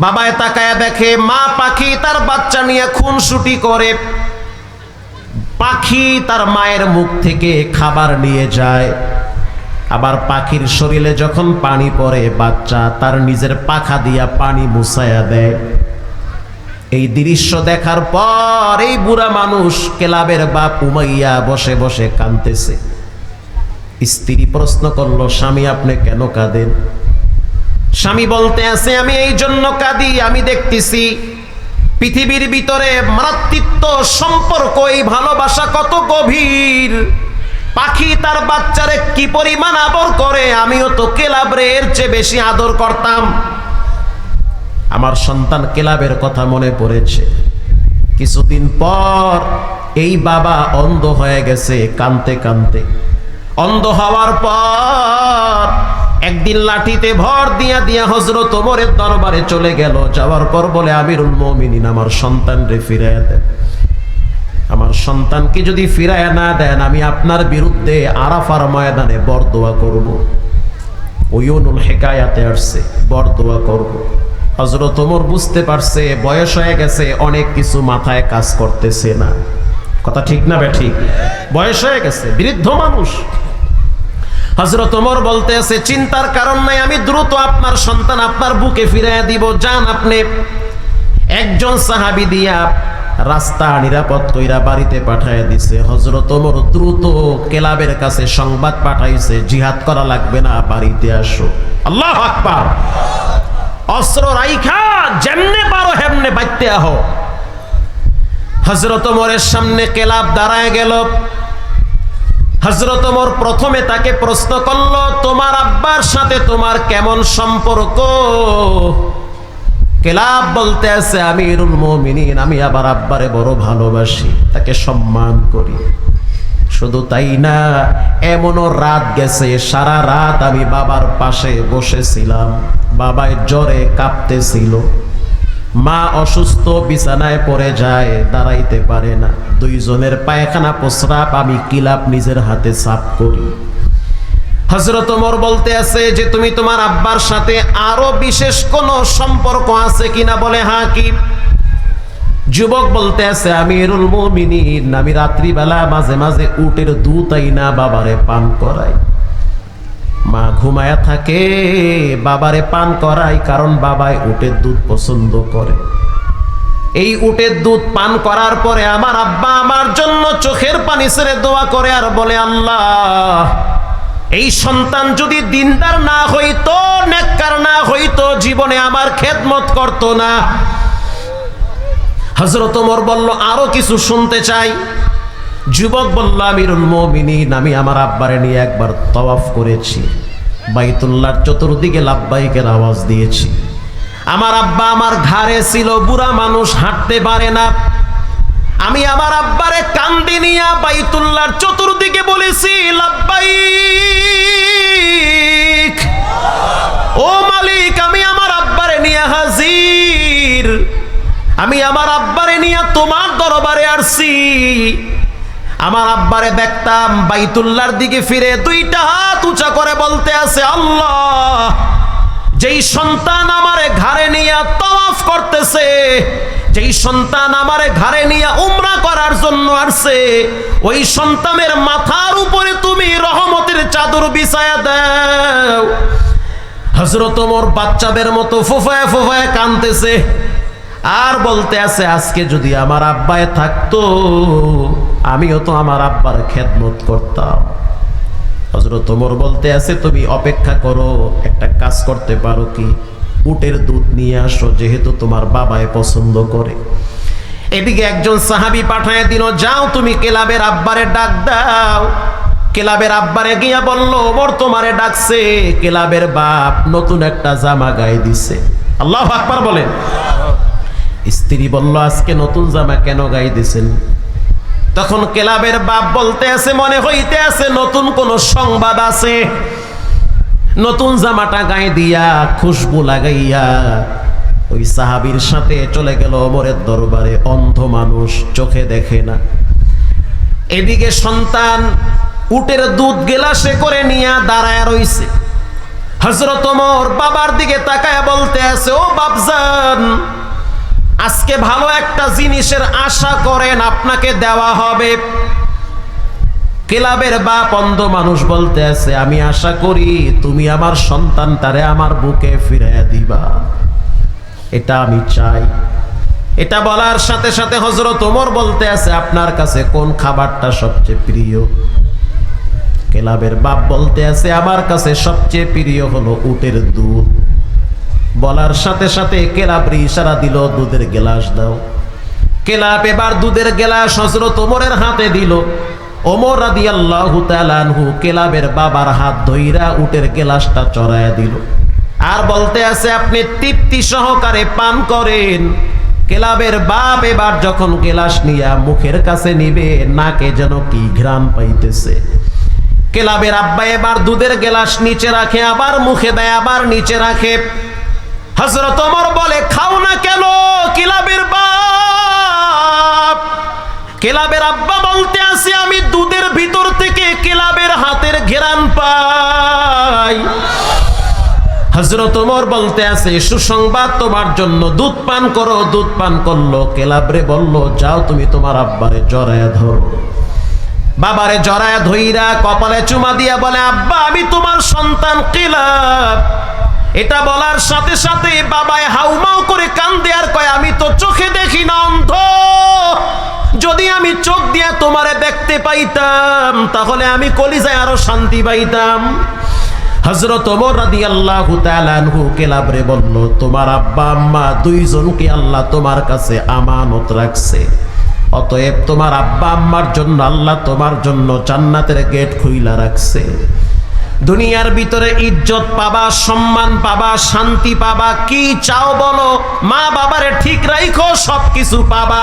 বাবায় তাকায় দেখে মা পাখি তার বাচ্চা নিয়ে খুনসুটি করে। পাখি তার মায়ের মুখ থেকে খাবার নিয়ে যায়। আবার পাখির শরীরে যখন পানি পড়ে, বাচ্চা তার নিজের পাখা দিয়া পানি মুছায়া দেয়। এই দৃশ্য দেখার পর এই বুড়া মানুষ কেলাবের বাপ উমাইয়া বসে বসে কাঁদতেছে। স্ত্রী প্রশ্ন করল, স্বামী, আপনি কেন কাঁদেন? স্বামী বলতে আছে, আমি এই জন্য কাঁদি, আমি দেখতেছি পৃথিবীর ভিতরে মাতৃত্ব সম্পর্ক এই ভালোবাসা কত গভীর। পাখি তার বাচ্চারে কি পরিমাণ আদর করে, আমিও তো কেলাবরে এর চেয়ে বেশি আদর করতাম। আমার সন্তান কেলাবের কথা মনে পড়েছে। কিছুদিন পর এই বাবা অন্ধ হয়ে গেছে কানতে কানতে অন্ধ হওয়ার পর একদিন লাঠিতে ভর দিয়া দিয়া হজরত ওমরের দরবারে চলে গেল। যাওয়ার পর বলে, আমিরুল মমিনিন, আমার সন্তান রে ফিরাইয়া দেন। আমার সন্তানকে যদি ফিরাইয়া না দেন, আমি আপনার বিরুদ্ধে আরাফার ময়দানে বরদোয়া করব। ওয়নুল হেকায়াতে আসছে, বরদোয়া করব। হজরত ওমর বুঝতে পারছে, বয়স হয়ে গেছে, অনেক কিছু মাথায় কাজ করতেছে না। কথা ঠিক না বে ঠিক? বয়স হয়ে গেছে, বৃদ্ধ মানুষ। হজরত ওমর বলতে আছে, চিন্তার কারণ নাই, আমি দ্রুত আপনার সন্তান আপনার বুকে ফিরাইয়া দিব। যান আপনি। একজন সাহাবি দিয়া রাস্তা নিরাপদ কইরা বাড়িতে পাঠায় দিছে। হজরত ওমর দ্রুত কেলাবের কাছে সংবাদ পাঠাইছে, জিহাদ করা লাগবে না, বাড়িতে আসো। আল্লাহ আকবার। অস্ত্র রাইখা, যেমনে পারো হেমনে বাইতে আহো। হজরত ওমরের সামনে কেলাব দাঁড়ায় গেল। হজরত প্রথমে তাকে প্রশ্ন করল, তোমার আব্বার সাথে তোমার কেমন সম্পর্ক? কেলাব বলতে আছে আমি আমিরুল মুমিনিন, আমি আবার আব্বারে বড় ভালোবাসি, তাকে সম্মান করি। শুধু তাই না, এমনও রাত গেছে, সারা রাত আমি বাবার পাশে বসেছিলাম বাবায় জ্বরে কাঁপতেছিল। মা অসুস্থ, বিছানায় পড়ে যায়, দাঁড়াইতে পারে না। দুইজনের পায়খানা প্রস্রাব, আমি কিলাপ নিজের হাতে সাফ করি? হজরত ওমর বলতে আছে যে, তুমি তোমার আব্বার সাথে আরও বিশেষ কোনো সম্পর্ক আছে কিনা বলে হ্যাঁ কি যুবক বলতে আছে আমি রাত্রিবেলা মাঝে মাঝে উটের দুধ না বাবারে পান করাই। মা ঘুমায়া থাকে, বাবারে পান করাই কারণ বাবাই উটের দুধ পছন্দ করে। এই উটের দুধ পান করার পরে আমার আব্বা আমার জন্য চোখের পানি ছেড়ে দোয়া করে আর বলে, আল্লাহ, এই সন্তান যদি দিনদার না হইতো, নেককার না হইতো, জীবনে আমার খেদমত করতো না। হজরত ওমর বলল, আরও কিছু শুনতে চাই? যুবক বলল, আমিরুল মমিনিন, আমি আমার আব্বারে নিয়ে একবার তওয়াফ করেছি। বাইতুল্লাহর চতুর্দিকে লাভবাহিকের আওয়াজ দিয়েছি। আমার আব্বা আমার ঘাড়ে ছিল, বুড়া মানুষ হাঁটতে পারে না। আমি আমার আব্বারে কান্দি নিয়া বাইতুল্লাহর চতুর্দিকে বলেছি লাভবাইক ও মালিক, আমি আমার আব্বারে নিয়ে হাজির। আমি আমার আব্বারে নিয়ে তোমার দরবারে আসছি। আমার আব্বারে দেখতাম বাইতুল্লার দিকে ফিরে দুইটা হাত উঁচা করে বলতে আছে, আল্লাহ, যেই সন্তান আমারে ঘাড়ে নিয়ে তওয়াফ করতেছে, যেই সন্তান আমারে ঘাড়ে নিয়ে উমরা করার জন্য আসছে, ওই সন্তানের মাথার উপরে তুমি রহমতের চাদর বিছায়া দাও। হজরত ওমর বাচ্চাদের মতো ফুফায় ফুফায় কানতেছে আর বলতে আছে, আজকে যদি আমার আব্বায় থাকতো, আমিও তো আমার আব্বার খেদমত করতাম। হজরত ওমর বলতে আছে, তুমি অপেক্ষা করো, একটা কাজ করতে পারো কি? উটের দুধ নিয়ে আসো, যেহেতু তোমার বাবায় পছন্দ করে। এদিকে একজন সাহাবি পাঠায় দিল, যাও তুমি কেলাবের আব্বারে ডাক দাও। কেলাবের আব্বারে গিয়া বলল, ওমর তোমারে ডাকছে, কেলাবের বাপ নতুন একটা জামা গায়ে দিছে। আল্লাহ আকবার বলেন। স্ত্রী বলল, আজকে নতুন জামা কেন গাই দিছেন? তখন কেলাবের বাপ বলতে আছে, মনে হইতে আছে নতুন কোন সংবাদ আছে। নতুন জামাটা গায়ে দিয়া খুশবু লাগাইয়া ওই সাহাবির সাথে চলে গেল অমরের দরবারে। অন্ধ মানুষ চোখে দেখে না। এদিকে সন্তান উটের দুধ গেলাসে করে নিয়ে দাঁড়ায় রইছে। হজরত ওমর বাবার দিকে তাকায় বলতে আছে, ও বাপজান আজকে ভালো একটা জিনিসের আশা করেন, আপনাকে দেওয়া হবে। ক্লাবের বাপ অন্ধ মানুষ বলতে আছে আমি আশা করি তুমি আমার সন্তান তারে আমার বুকে ফিরাইয়া দিবা। এটা আমি চাই। এটা বলার সাথে সাথে হজরত ওমর বলতে আছে আপনার কাছে কোন খাবারটা সবচেয়ে প্রিয়? ক্লাবের বাপ বলতে আছে আমার কাছে সবচেয়ে প্রিয় হলো উটের দুধ। বলার সাথে সাথে কেলাবরি ইশারা দিল, দুধের গেলাস দাও। কেলাপ এবার দুধের গেলাস হজরত ওমরের হাতে দিল। ওমর রাদি আল্লাহ তালানহু কেলাবের বাবার হাত ধইরা উটের গেলাসটা চড়াইয়া দিল। আর বলতে আছে, আপনি তৃপ্তি সহকারে পান করেন। কেলাবের বাপ এবার যখন গেলাস নিয়া মুখের কাছে নিবে, নাকে যেন কি ঘ্রাণ পাইতেছে। কেলাবের আব্বা এবার দুধের গেলাস নিচে রাখে, আবার মুখে দেয়, আবার নিচে রাখে। হজরত ওমর বলে, খাও না কেন? কিলাবের বাপ। কেলাবের আব্বা বলতে আসি, আমি দুধের ভিতর থেকে কেলাবের হাতের ঘেরান পাই। হজরত ওমর বলতে আছে সুসংবাদ তোমার জন্য। দুধ পান করো, দুধ পান করল। কেলাবরে বলল, যাও তুমি তোমার আব্বারে জড়ায় ধরো। বাবারে জড়ায় ধইরা কপালে চুমা দিয়া বলে, আব্বা, আমি তোমার সন্তান কিলাব। এটা বলার সাথে সাথে বাবায় হাউমাউ করে কান্দে আর কয়, আমি তো চোখে দেখি না অন্ধ। যদি আমি চোখ দিয়ে তোমারে দেখতে পাইতাম, তাহলে আমি কলিজায় আরও শান্তি পাইতাম। হজরত ওমর রাদিয়াল্লাহু তাআলা আনহু কেলাবরে বলল, তোমার আব্বা আম্মা দুইজনকে আল্লাহ তোমার কাছে আমানত রাখছে। অতএব তোমার আব্বা আম্মার জন্য আল্লাহ তোমার জন্য জান্নাতের গেট খুইলা রাখছে। দুনিয়ার ভিতরে ইজ্জত পাবা, সম্মান পাবা, শান্তি পাবা, কি চাও বলো? মা বাবারে ঠিক রাইখো, সবকিছু পাবা।